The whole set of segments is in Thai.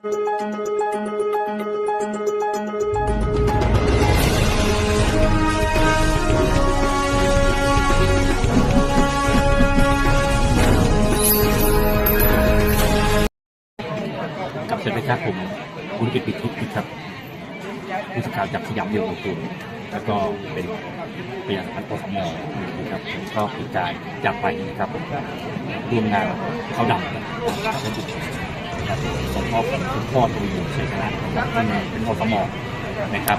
กับสวัสดีครับผมคุณกิตติทิพย์ครับผู้สื่อข่าวจากสยามเดียวกับคุณแล้วก็เป็นพยานพันธ์ปสมนะครับผมก็เป็นการจากไปนะครับร่วมงานเขาดำนะครับ นะครับสมทบคุณพ่อทวีชัยชนะนะครับที่เป็นอสมนะครับ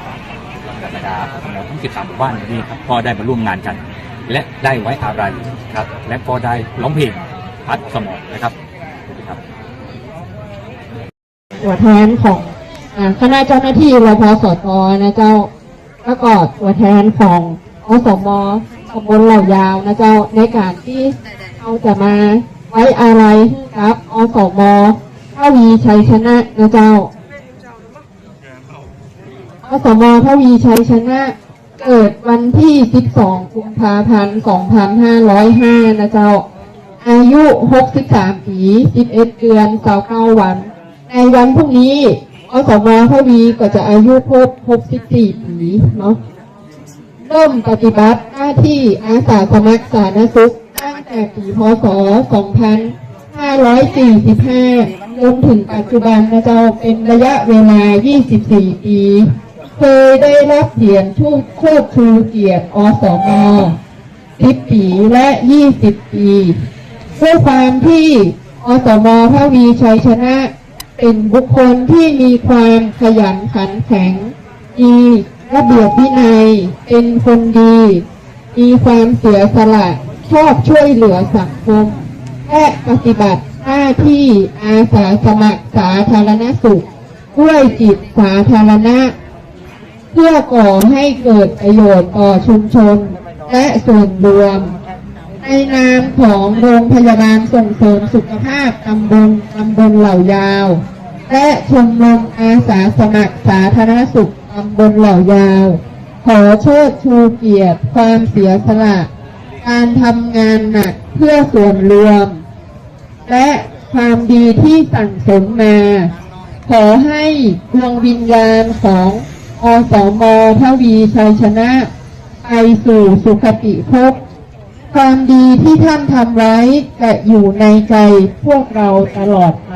ธรรมดาอสมทั้ง13หมู่บ้านนี้ครับก็ได้มาร่วมงานกัน และได้ไว้อะไรครับ และก็ได้ร้องเพลงพัดสมองนะครับครับตัวแทนของคณะเจ้าหน้าที่รพสตนะเจ้าแล้วก็ตัวแทนของอสมตำบลเหล่ายาวนะเจ้าในการที่เราจะมาไว้อะไรครับอสม ทวีชัยชนะนะเจ้าอสมทวีชัยชนะ เกิดวันที่ 12 กุมภาพันธ์ 2505 นะเจ้า อายุ 63 ปี 11 เดือน29วัน ในวันพรุ่งนี้อสมพระวีก็จะอายุครบ 64 ปีเนาะ เริ่มปฏิบัติหน้าที่อาสาสมัครสาธารณสุขตั้งแต่ปีพศ 2545 จนถึงปัจจุบันนะเจ้าเป็นระยะเวลา 24 ปี เคยได้รับเหรียญชูเชิดชูเกียรติอสม10 ปีและ 20 ปีด้วยความที่อสมพระวีชัยชนะ เป็นบุคคลที่มีความขยันขันแข็งมีระเบียบวินัย เป็นคนดี มีความเสียสละ ชอบช่วยเหลือสังคม และปฏิบัติ หน้าที่อาสาสมัครสาธารณสุขด้วยจิตสาธารณะ เพื่อก่อให้เกิดประโยชน์ต่อชุมชน และส่วนรวม ในนามของโรงพยาบาลส่งเสริมสุขภาพตำบลตำบลเหล่ายาว และชมรมอาสาสมัครสาธารณสุขตำบลเหล่ายาว ขอเชิดชูเกียรติความเสียสละ การทำงานหนักเพื่อส่วนรวม และความดีที่สั่งสมมา ขอให้ดวงวิญญาณของอสมทวีชัยชนะไปสู่สุขติภพความดีที่ท่านทำไว้จะอยู่ในใจพวกเราตลอดไป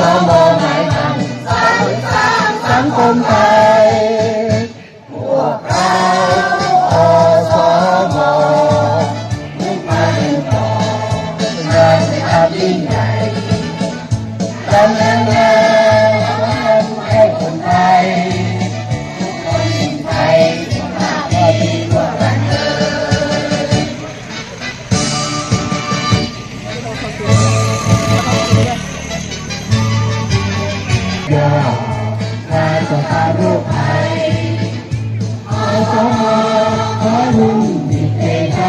สมหมายมันสร้างสร้างสังคมไทยพวกเราอสมมุ่งมั่นต่องานในอายิ่งใหญ่ สภาพโรคภัยอสมขอรุ่งดีเกใจ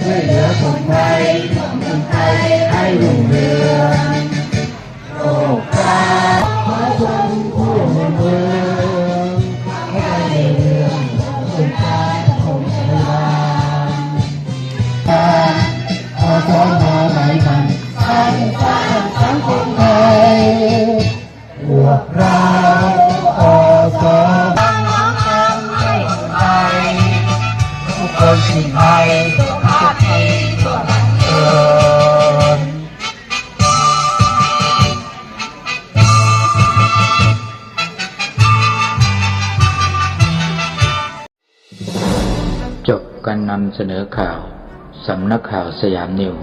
ช่วยเหลือคนไทยคนไทยให้รุ่งเรืองโรคราขอชมผู้เมืองเมืองให้ได้เรื่องสุดท้ายของชาวบ้านการอสมไหลมันสร้างสร้างสังคมไทยพวกเรา การนำเสนอข่าว สำนักข่าวสยามนิว